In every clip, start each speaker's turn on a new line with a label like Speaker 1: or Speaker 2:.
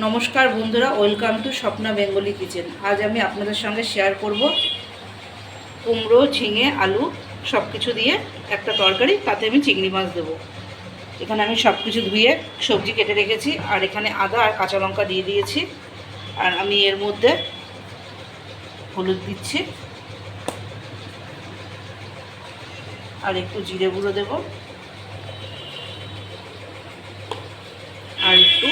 Speaker 1: নমস্কার বন্ধুরা, welcome to Swapna Bengali kitchen. আজ আমি আপনাদের সঙ্গে শেয়ার করব কুমড়ো, ঝিঙে, আলু সব কিছু দিয়ে একটা তরকারি, তাতে আমি চিংড়ি মাছ দেবো। এখানে আমি সব কিছু ধুয়ে সবজি কেটে রেখেছি, আর এখানে আদা আর কাঁচা লঙ্কা দিয়ে দিয়েছি। আর আমি এর মধ্যে হলুদ দিচ্ছি। আর একটু জিরে গুঁড়ো দেবো আর একটু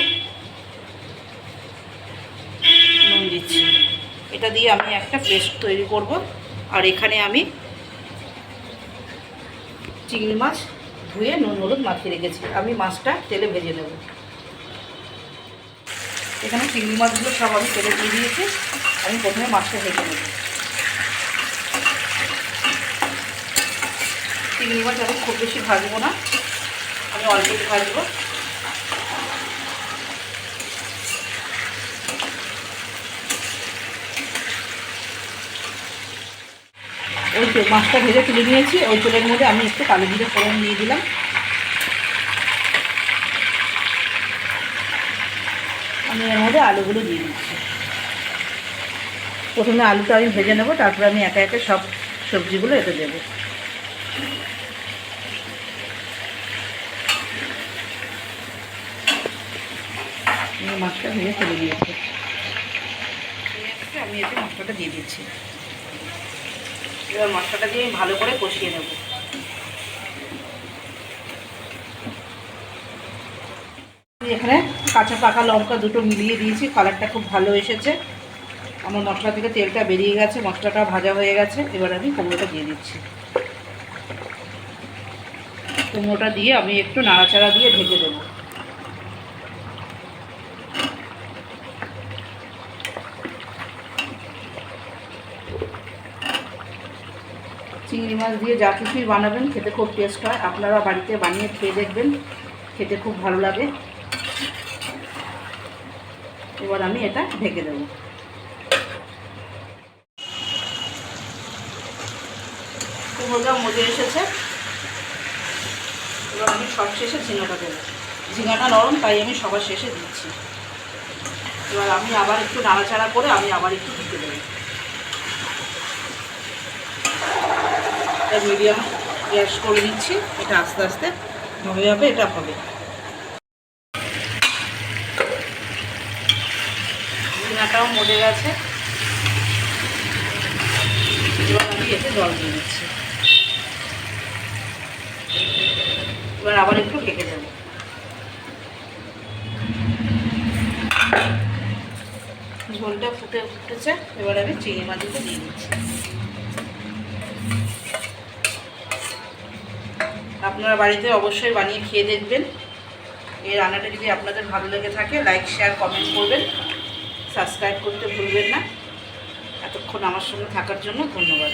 Speaker 1: নুন দিচ্ছি। এটা দিয়ে আমি একটা পেস্ট তৈরি করব। আর এখানে আমি চিংড়ি মাছ ধুয়ে নুন হলুদ মাখিয়ে রেখেছি। আমি মাছটা তেলে ভেজে নেব। এখানে চিংড়ি মাছগুলো সব আমি তেলে দিয়ে দিয়েছি। আমি প্রথমে মাছটা ভেজে নেব। চিংড়ি মাছ আমি খুব বেশি ভাজবো না। আমি অল্প ভাজবো। ওই তো মাছটা ভেজে তুলে নিয়েছি, ওই তেলের মধ্যে আমি একটু কালো জিরে ফোড়ন দিয়ে দিলাম। আমি এর মধ্যে আলুগুলো দিয়ে দিচ্ছি। প্রথমে আলুটা আমি ভেজে নেব, তারপরে আমি একে একে সব সবজিগুলো এতে দেবো। মাছটা ভেজে তুলে দিয়েছি আমি এতে মশলাটা দিয়ে দিচ্ছি। এবার মশলাটা দিয়ে আমি ভালো করে কষিয়ে নেব। এখানে কাঁচা পাকা লঙ্কা দুটো মিলিয়ে দিয়েছি কালারটা খুব ভালো এসেছে। আমার মশলা থেকে তেলটা বেরিয়ে গেছে, মশলাটা ভাজা হয়ে গেছে, এবার আমি কুমড়োটা দিয়ে দিচ্ছি। কুমড়োটা দিয়ে আমি একটু নাড়াচাড়া দিয়ে ঢেকে দেবো। চিংড়ি মাছ দিয়ে যা কিছুই বানাবেন, খেতে খুব টেস্ট হয়। আপনারা বাড়িতে বানিয়ে খেয়ে দেখবেন, খেতে খুব ভালো লাগে। এবার আমি এটা ঢেকে দেবো। কুমড়োটা মজে এসেছে। এবার আমি সব শেষে ঝিঙাটা দেবো। ঝিঙাটা নরম, তাই আমি সবার শেষে দিচ্ছি। এবার আমি আবার একটু নাড়াচাড়া করে আমি আবার একটু ঢেকে দেবো। এটা মিডিয়াম গ্যাস করে দিচ্ছি এটা আস্তে আস্তে হবে হবে, এটা হবে। ঝিঙাটাও মরে গেছে। এবার আমি এতে জল দিয়ে দিচ্ছি। এবার আবার একটু ঢেকে দেবো। ঝোলটা ফুটে ফুটেছে, এবার আমি চিংড়ি মাছগুলো দিয়ে দিচ্ছি। আপনারা বাড়িতে অবশ্যই বানিয়ে খেয়ে দেখবেন। এই রান্নাটা যদি আপনাদের ভালো লেগে থাকে লাইক শেয়ার কমেন্ট করবেন। সাবস্ক্রাইব করতে ভুলবেন না। এতক্ষণ আমার সঙ্গে থাকার জন্য ধন্যবাদ।